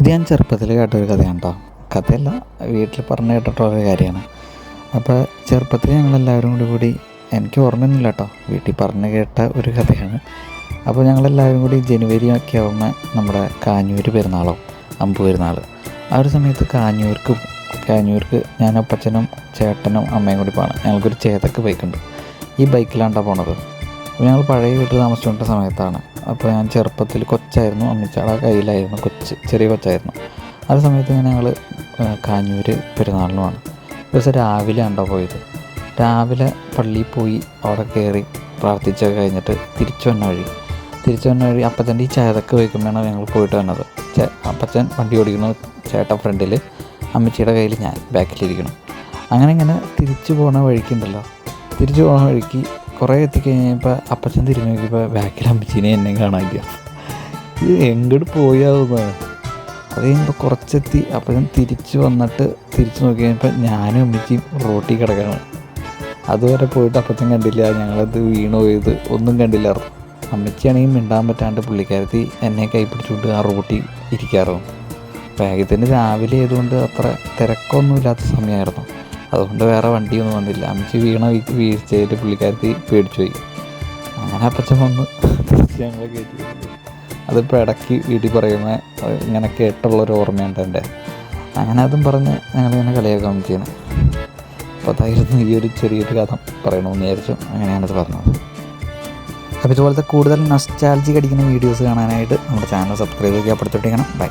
ഇത് ഞാൻ ചെറുപ്പത്തിൽ കേട്ടൊരു കഥയാണ് കേട്ടോ കഥയല്ല വീട്ടിൽ പറഞ്ഞു കേട്ടിട്ടുള്ള കാര്യമാണ്. അപ്പോൾ ചെറുപ്പത്തിൽ ഞങ്ങളെല്ലാവരും കൂടി കൂടി എനിക്ക് ഓർമ്മയൊന്നുമില്ല കേട്ടോ വീട്ടിൽ പറഞ്ഞു കേട്ട ഒരു കഥയാണ്. അപ്പോൾ ഞങ്ങളെല്ലാവരും കൂടി ജനുവരി ഒക്കെ ആകുമ്പോൾ നമ്മുടെ കാഞ്ഞൂർ പെരുന്നാളോ അമ്പ് പെരുന്നാൾ ആ ഒരു സമയത്ത് കാഞ്ഞൂർക്ക് കാഞ്ഞൂർക്ക് ഞാൻ അപ്പച്ചനും ചേട്ടനും അമ്മയും കൂടി പോകണം. ഞങ്ങൾക്കൊരു ചേതക്ക് ബൈക്കുണ്ട്. ഈ ബൈക്കിലാണ്ടാണ് പോണത്. അപ്പോൾ ഞങ്ങൾ പഴയ വീട്ടിൽ താമസിച്ചുകൊണ്ട സമയത്താണ്. അപ്പോൾ ഞാൻ ചെറുപ്പത്തിൽ കൊച്ചായിരുന്നു. അമ്മിച്ചാടെ കയ്യിലായിരുന്നു കൊച്ച് ചെറിയ കൊച്ചായിരുന്നു. ആ സമയത്ത് ഇങ്ങനെ ഞങ്ങൾ കാഞ്ഞൂർ പെരുന്നാളിനുമാണ്. ദിവസം രാവിലെ ഉണ്ടോ പോയത്. രാവിലെ പള്ളിയിൽ പോയി അവിടെ കയറി പ്രാർത്ഥിച്ചൊക്കെ കഴിഞ്ഞിട്ട് തിരിച്ചു വന്ന വഴി. തിരിച്ചു വന്ന വഴി അപ്പച്ചന്റെ ഈ ചേതക്ക് വയ്ക്കുമ്പോഴാണ് ഞങ്ങൾ പോയിട്ട് വന്നത്. അപ്പച്ചൻ വണ്ടി ഓടിക്കുന്നു ചേട്ടൻ ഫ്രണ്ടിൽ അമ്മച്ചിയുടെ കയ്യിൽ ഞാൻ ബാക്കിലിരിക്കണം അങ്ങനെ ഇങ്ങനെ തിരിച്ചു പോണ വഴിക്കുണ്ടല്ലോ. തിരിച്ചു പോണ വഴിക്ക് കുറേ എത്തിക്കഴിഞ്ഞപ്പോൾ അപ്പച്ചൻ തിരിഞ്ഞു നോക്കിയപ്പോൾ ബാക്കിൽ അമ്മച്ചീനെ എന്നെ കാണാനില്ല. ഇത് എങ്ങോട്ട് പോയാവുന്നത് അത് കഴിയുമ്പോൾ കുറച്ചെത്തി അപ്പച്ചൻ തിരിച്ചു വന്നിട്ട് തിരിച്ചു നോക്കി കഴിഞ്ഞപ്പോൾ ഞാനും അമ്മച്ചിയും റോട്ടിൽ കിടക്കണം. അതുവരെ പോയിട്ട് അപ്പച്ചൻ കണ്ടില്ല ഞങ്ങളത് വീണു പോയത് ഒന്നും കണ്ടില്ല. അമ്മച്ചിയാണെങ്കിൽ മിണ്ടാൻ പറ്റാണ്ട് പുള്ളിക്കാരത്തി എന്നെ കൈ പിടിച്ചുകൊണ്ട് ആ റോട്ടിൽ ഇരിക്കാറുണ്ട്. വേഗത്തിന് രാവിലെ ആയതുകൊണ്ട് അത്ര തിരക്കൊന്നുമില്ലാത്ത സമയമായിരുന്നു. അതുകൊണ്ട് വേറെ വണ്ടിയൊന്നും വന്നില്ല. അമ്മച്ചി വീണ വീഴ്ചയിൽ പുള്ളിക്കാരത്തി പേടിച്ചു പോയി. അങ്ങനെ അപ്പച്ചൻ വന്ന് ഞങ്ങളെ കയറ്റി. അതിപ്പോൾ ഇടയ്ക്ക് വീട്ടിൽ പറയുന്ന ഇങ്ങനെ കേട്ടുള്ളൊരു ഓർമ്മയുണ്ട് എന്റെ. അങ്ങനെ അതും പറഞ്ഞ് ഞങ്ങളിങ്ങനെ കളിയാക്കാൻ വേണ്ടിയാണ്. അപ്പോൾ അതായിരുന്നു ഈ ഒരു ചെറിയൊരു കഥ പറയണമെന്ന് വിചാരിച്ചു. അങ്ങനെയാണത് പറഞ്ഞത്. അപ്പോൾ ഇതുപോലത്തെ കൂടുതൽ നസ്റ്റാലജി അടിക്കുന്ന വീഡിയോസ് കാണാനായിട്ട് നമ്മുടെ ചാനൽ സബ്സ്ക്രൈബ് ചെയ്യുക അപ്പെടുത്തിട്ടേക്കണം ബൈ